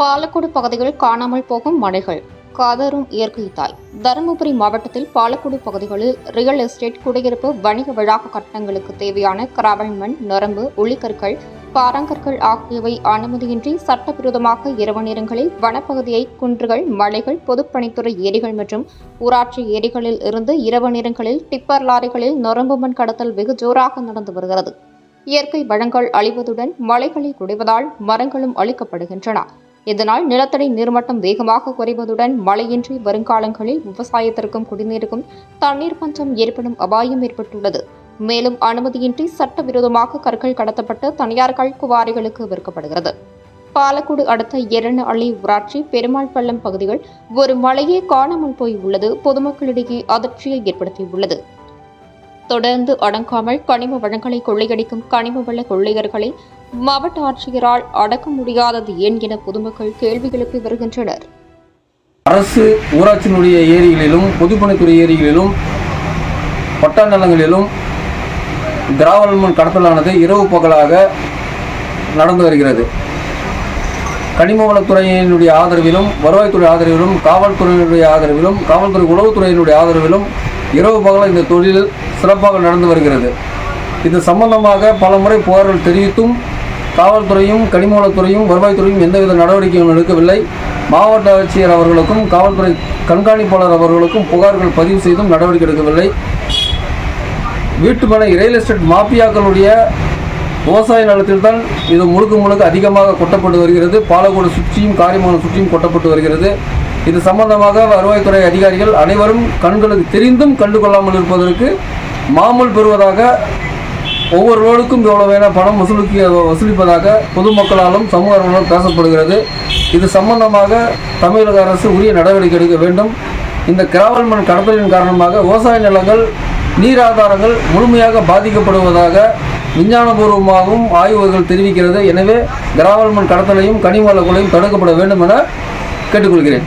பாலக்கோடு பகுதியில் காணாமல் போகும் மலைகள். காதரும் இயற்கை தாய். தருமபுரி மாவட்டத்தில் பாலக்கோடு பகுதிகளில் ரியல் எஸ்டேட் குடியிருப்பு வணிக வளாக கட்டணங்களுக்கு தேவையான கிராவல் மண் நரம்பு உளிக்கற்கள் பாறாங்கற்கள் ஆகியவை அனுமதியின்றி சட்டவிரோதமாக இரவு நேரங்களில் வனப்பகுதியை குன்றுகள் மலைகள் பொதுப்பணித்துறை ஏரிகள் மற்றும் ஊராட்சி ஏரிகளில் இருந்து இரவு நேரங்களில் டிப்பர் லாரிகளில் நரம்பு மண் கடத்தல் வெகு ஜோராக நடந்து வருகிறது. இயற்கை வளங்கள் அழிவதுடன் மலைகளை குடைவதால் மரங்களும் அழிக்கப்படுகின்றன. இதனால் நிலத்தடி நீர்மட்டம் வேகமாக குறைவதுடன் மழையின்றி வருங்காலங்களில் விவசாயத்திற்கும் குடிநீருக்கும் தண்ணீர் பஞ்சம் ஏற்படும் அபாயம் ஏற்பட்டுள்ளது. மேலும் அனுமதியின்றி சட்டவிரோதமாக கற்கள் கடத்தப்பட்டு தனியார் கல்குவாரிகளுக்கு விற்கப்படுகிறது. பாலக்கோடு அடுத்த எரண அள்ளி ஊராட்சி பெருமாள் பள்ளம் பகுதிகள் ஒரு மழையே காணாமல் போய் உள்ளது பொதுமக்களிடையே அதிர்ச்சியை ஏற்படுத்தியுள்ளது. தொடர்ந்து அடங்காமல் கனிம வளங்களை கொள்ளையடிக்கும் கனிம வள கொள்ளையர்களை மாவட்ட ஆட்சியரால் அடக்க முடியாதது ஏன் என பொதுமக்கள் கேள்வி எழுப்பி வருகின்றனர். அரசு ஊராட்சியினுடைய ஏரிகளிலும் பொதுப்பணித்துறை ஏரிகளிலும் பட்டா நிலங்களிலும் திராவல் மண் கடத்தலானது இரவு பகலாக நடந்து வருகிறது. கனிம வளத்துறையினுடைய ஆதரவிலும் வருவாய்த்துறை ஆதரவிலும் காவல்துறையினுடைய ஆதரவிலும் காவல்துறை உளவுத்துறையினுடைய ஆதரவிலும் இரவு பகலாக இந்த தொழில் சிறப்பாக நடந்து வருகிறது. இது சம்பந்தமாக பல முறை புகார்கள் தெரிவித்தும் காவல்துறையும் கனிமூலத்துறையும் வருவாய்த்துறையும் எந்தவித நடவடிக்கையும் எடுக்கவில்லை. மாவட்ட ஆட்சியர் அவர்களுக்கும் காவல்துறை கண்காணிப்பாளர் அவர்களுக்கும் புகார்கள் பதிவு செய்தும் நடவடிக்கை எடுக்கவில்லை. வீட்டுமனை ரியல் எஸ்டேட் மாஃபியாக்களுடைய விவசாய நிலத்தில் தான் இது முழுக்க முழுக்க அதிகமாக கொட்டப்பட்டு வருகிறது. பாலக்கோடு சுற்றியும் காரியமான சுற்றியும் கொட்டப்பட்டு வருகிறது. இது சம்பந்தமாக வருவாய்த்துறை அதிகாரிகள் அனைவரும் கண்களுக்கு தெரிந்தும் கண்டுகொள்ளாமல் இருப்பதற்கு மாமூல் பெறுவதாக ஒவ்வொரு ரோடுக்கும் இவ்வளவு வேணா பணம் வசூலிக்க வசூலிப்பதாக பொதுமக்களாலும் சமூகங்களாலும் பேசப்படுகிறது. இது சம்பந்தமாக தமிழக அரசு உரிய நடவடிக்கை எடுக்க வேண்டும். இந்த கிராவல் மண் கடத்தலின் காரணமாக விவசாய நிலங்கள் நீர் ஆதாரங்கள் முழுமையாக பாதிக்கப்படுவதாக விஞ்ஞானபூர்வமாகவும் ஆய்வுகள் தெரிவிக்கிறது. எனவே கிராவல் மண் கடத்தலையும் கனிம வள தடுக்கப்பட வேண்டும் என கேட்டுக்கொள்கிறேன்.